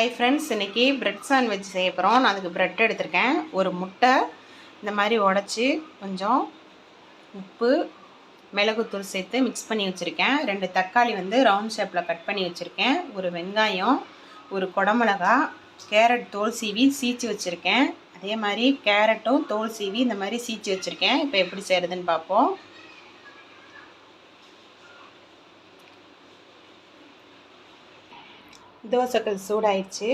Hi friends இன்றைக்கி bread sandwich செய்ய போகிறோம் நான் அதுக்கு ப்ரெட் எடுத்திருக்கேன். ஒரு முட்டை இந்த மாதிரி உடச்சி கொஞ்சம் உப்பு மிளகுத்தூள் சேர்த்து மிக்ஸ் பண்ணி வச்சுருக்கேன். ரெண்டு தக்காளி வந்து ரவுண்ட் ஷேப்பில் கட் பண்ணி வச்சுருக்கேன். ஒரு வெங்காயம் ஒரு குடமிளகா கேரட் தோல் சீவி சீச்சு வச்சுருக்கேன். அதே மாதிரி கேரட்டும் தோல் சீவி இந்த மாதிரி சீச்சு வச்சுருக்கேன். இப்போ எப்படி செய்கிறதுன்னு பார்ப்போம். தோசைக்கல் சூடாயிடுச்சு.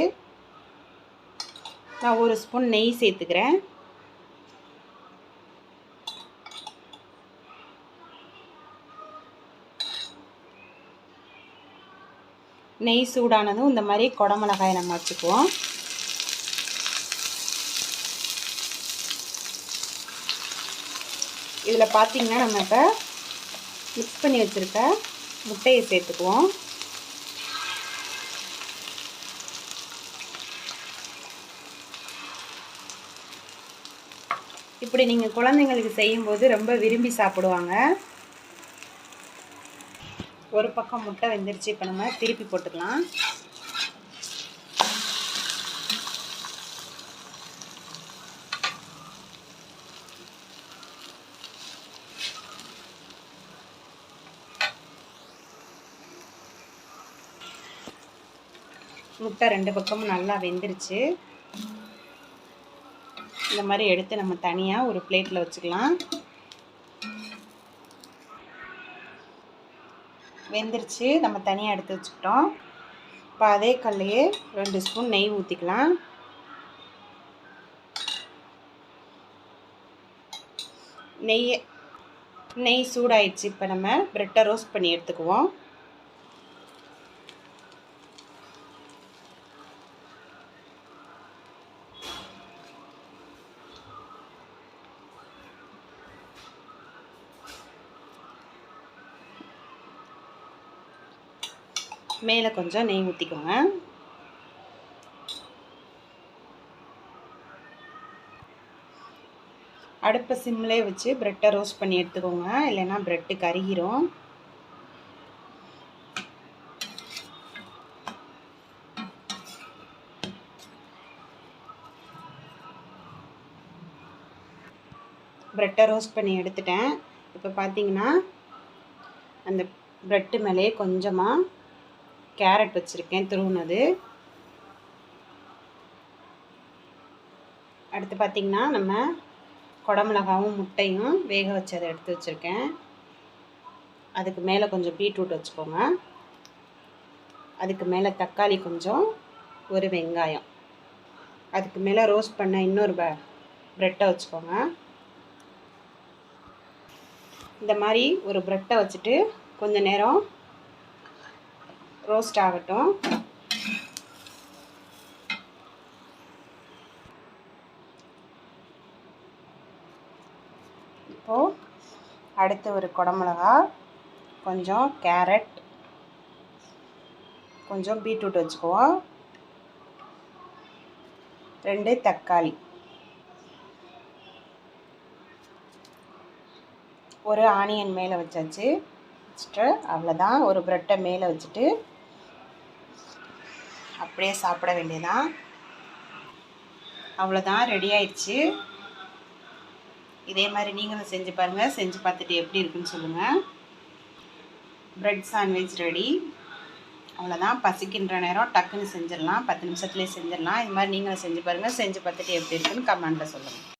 நான் ஒரு ஸ்பூன் நெய் சேர்த்துக்கிறேன். நெய் சூடானதும் இந்த மாதிரி குடமிளகாயை நம்ம வச்சுக்குவோம் இதில் பார்த்திங்கன்னா நம்ம இப்போ மிக்ஸ் பண்ணி வச்சுருக்க முட்டையை சேர்த்துக்குவோம். இப்படி நீங்கள் குழந்தைங்களுக்கு செய்யும்போது ரொம்ப விரும்பி சாப்பிடுவாங்க. ஒரு பக்கம் முட்டை வெந்துருச்சு இப்போ நம்ம திருப்பி போட்டுக்கலாம். முட்டை ரெண்டு பக்கமும் நல்லா வெந்துருச்சு. இந்த மாதிரி எடுத்து நம்ம தனியாக ஒரு பிளேட்டில் வச்சுக்கலாம். வெந்துருச்சு. நம்ம தனியாக எடுத்து வச்சுக்கிட்டோம். இப்போ அதே கல்லையே ரெண்டு ஸ்பூன் நெய் ஊற்றிக்கலாம் நெய் நெய் சூடாயிடுச்சு. இப்போ நம்ம ப்ரெட்டை ரோஸ்ட் பண்ணி எடுத்துக்குவோம். மேலே கொஞ்சம் நெய் ஊற்றிக்கோங்க அடுப்பை சிம்லே வச்சு ப்ரெட்டை ரோஸ்ட் பண்ணி எடுத்துக்கோங்க. இல்லைன்னா ப்ரெட்டு கருகிரும். ப்ரெட்டை ரோஸ்ட் பண்ணி எடுத்துட்டேன். இப்போ பார்த்தீங்கன்னா அந்த ப்ரெட்டு மேலே கொஞ்சமாக கேரட் வச்சுருக்கேன் துருவுனது. அடுத்து பார்த்திங்கன்னா நம்ம குடமிளகாவும் முட்டையும் வேக வச்சதை எடுத்து வச்சுருக்கேன். அதுக்கு மேலே கொஞ்சம் பீட்ரூட் வச்சுக்கோங்க. அதுக்கு மேலே தக்காளி கொஞ்சம் ஒரு வெங்காயம். அதுக்கு மேலே ரோஸ்ட் பண்ண இன்னொரு ப ப்ரெட்டை வச்சுக்கோங்க. இந்த மாதிரி ஒரு ப்ரெட்டை வச்சுட்டு கொஞ்சம் நேரம் ரோஸ்ட் ஆகட்டும். இப்போது அடுத்து ஒரு குடமிளகா கொஞ்சம் கேரட் கொஞ்சம் பீட்ரூட் வச்சுக்குவோம். ரெண்டு தக்காளி. ஒரு ஆனியன் மேலே வச்சாச்சு. வச்சுட்டு அவ்வளோதான் ஒரு ப்ரெட்டை மேலே வச்சுட்டு அப்படியே சாப்பிட வேண்டியதான் அவ்வளோதான் ரெடி ஆயிடுச்சு. இதே மாதிரி நீங்களும் செஞ்சு பாருங்கள் செஞ்சு பார்த்துட்டு எப்படி இருக்குன்னு சொல்லுங்கள் ப்ரெட் சாண்ட்விச் ரெடி அவ்வளோதான் பசிக்கின்ற நேரம் டக்குன்னு செஞ்சிடலாம். பத்து நிமிஷத்துலேயே செஞ்சிடலாம். இது மாதிரி நீங்களும் செஞ்சு பாருங்கள் செஞ்சு பார்த்துட்டு எப்படி இருக்குன்னு கமெண்ட்டில் சொல்லுங்கள்